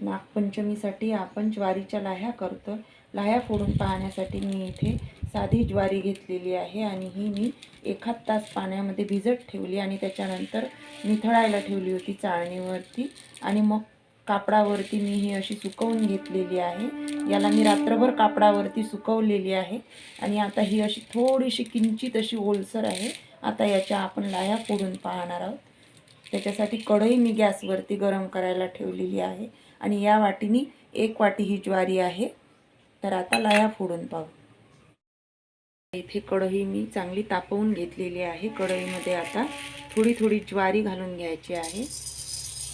नागपंचमीसाठी आपण ज्वारीच्या लाह्या करतो. लाह्या फोडून पाहण्यासाठी मी इथे साधी ज्वारी घेतलेली आहे आणि ही मी एखाद तास पाण्यामध्ये भिजत ठेवली आणि त्याच्यानंतर निथळायला ठेवली होती चाळणीवरती. आणि मग कापडावरती मी ही अशी सुकवून घेतलेली आहे. याला मी रात्रभर कापडावरती सुकवलेली आहे. आणि आता ही अशी थोडीशी किंचित अशी ओलसर आहे. आता याच्या आपण लाह्या फोडून पाहणार आहोत. त्याच्यासाठी कढई मी गॅसवरती गरम करायला ठेवलेली आहे. आणि या वाटीनी एक वाटी ही ज्वारी आहे. तर आता लाया फोडून पाहू. इथे कढई मी चांगली तापवून घेतलेली आहे. कढईमध्ये आता थोडी थोडी ज्वारी घालून घ्यायची आहे.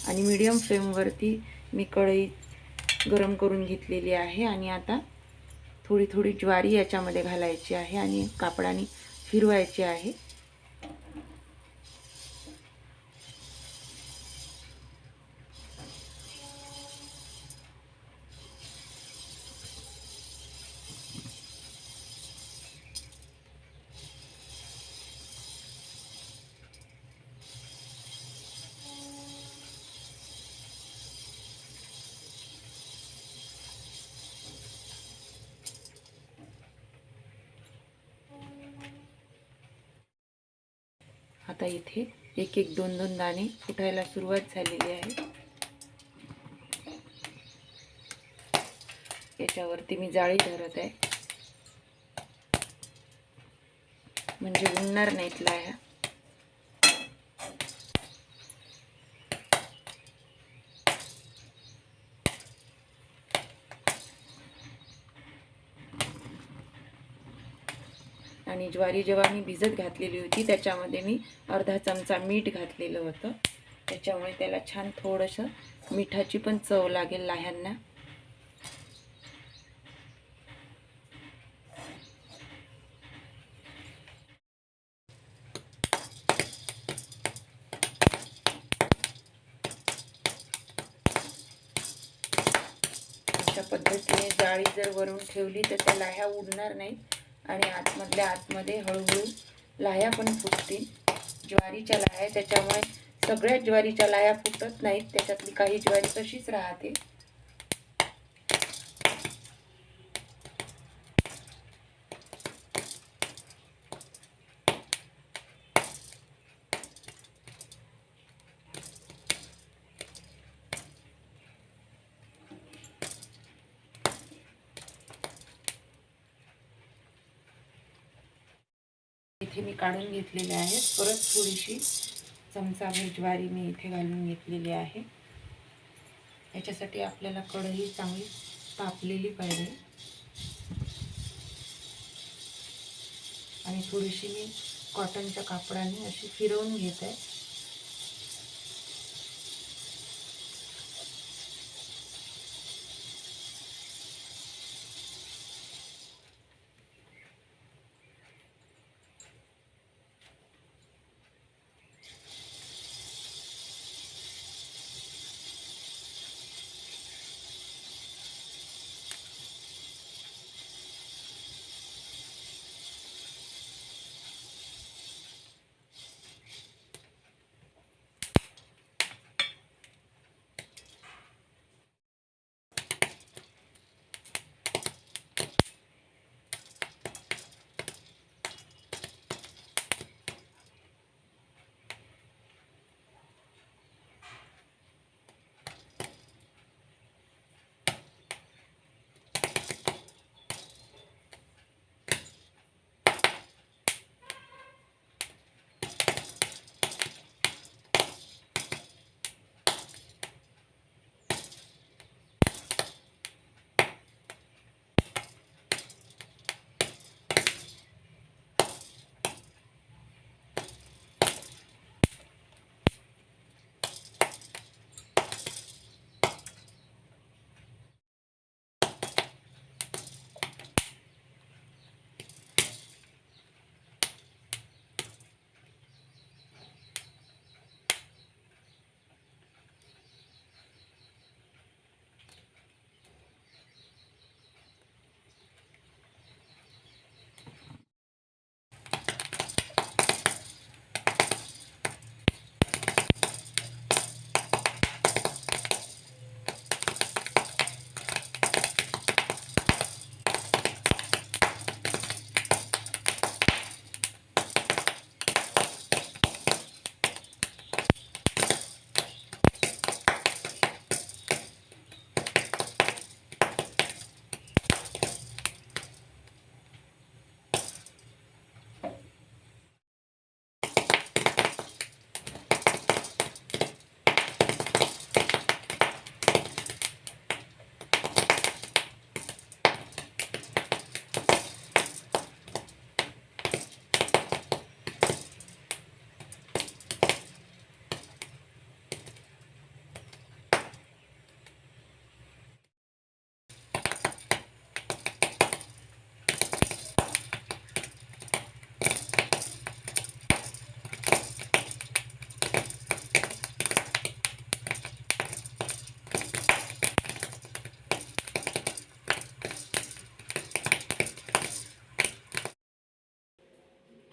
आणि मीडियम फ्लेमवरती मी कढई गरम करून घेतलेली आहे. आणि आता थोडी थोडी ज्वारी याच्यामध्ये घालायची आहे. आणि कापडाने फिरवायची आहे. आता इथे एक एक दोन दोन दाणे फुटायला सुरुवात झालेली आहे. याच्यावरती मी जाळी धरत आहे. म्हणजे उडणार नाहीत लाह्या आणि ज्वारी जेव्हा मी भिजत घातलेली होती त्याच्यामध्ये मी अर्धा चमचा मीठ घातलेलं होतं. त्याच्यामुळे त्याला छान थोडंसं मिठाची पण चव लागेल लाह्यांना अशा पद्धतीने जाळी जर वरून ठेवली तर त्या लाह्या उडणार नाहीत. आणि आतमधल्या आतमध्ये हळूहळू लाह्या पण फुटतील. ज्वारीच्या लाह्या त्याच्यामुळे सगळ्याच ज्वारीच्या लाह्या फुटत नाहीत. त्याच्यातली काही ज्वारी तशीच राहते. हे मी काढून घेतलेले आहेत. परत थोडीशी चमचाभर ज्वारी मी इथे घालून घेतलेली आहे. याच्यासाठी आपल्याला कढई चांगली तापलेली पाहिजे. आणि थोडीशी मी कॉटनच्या कापडाने अशी फिरवून घेत आहे.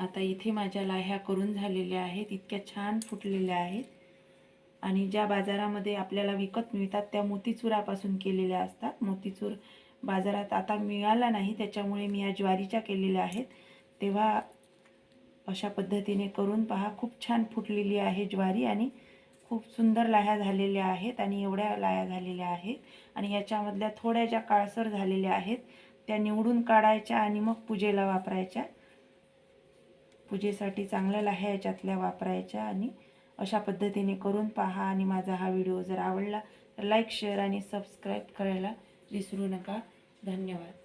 आता इथे माझ्या लाह्या करून झालेल्या आहेत इतक्या छान फुटलेल्या आहेत. आणि ज्या बाजारामध्ये आपल्याला विकत मिळतात त्या मोतीचुरापासून केलेल्या असतात. मोतीचूर बाजारात आता मिळाला नाही त्याच्यामुळे मी या ज्वारीच्या केलेल्या आहेत. तेव्हा अशा पद्धतीने करून पहा खूप छान फुटलेली आहे ज्वारी आणि खूप सुंदर लाह्या झालेल्या आहेत आणि एवढ्या लाह्या झालेल्या आहेत. आणि याच्यामधल्या थोड्या ज्या काळसर झालेल्या आहेत त्या निवडून काढायच्या आणि मग पूजेला वापरायच्या. पूजेसाठी चांगल्या लाह्या याच्यातल्या वापरायच्या आणि अशा पद्धतीने करून पहा आणि माझा हा व्हिडिओ जर आवडला तर लाईक शेअर आणि सबस्क्राईब करायला विसरू नका. धन्यवाद.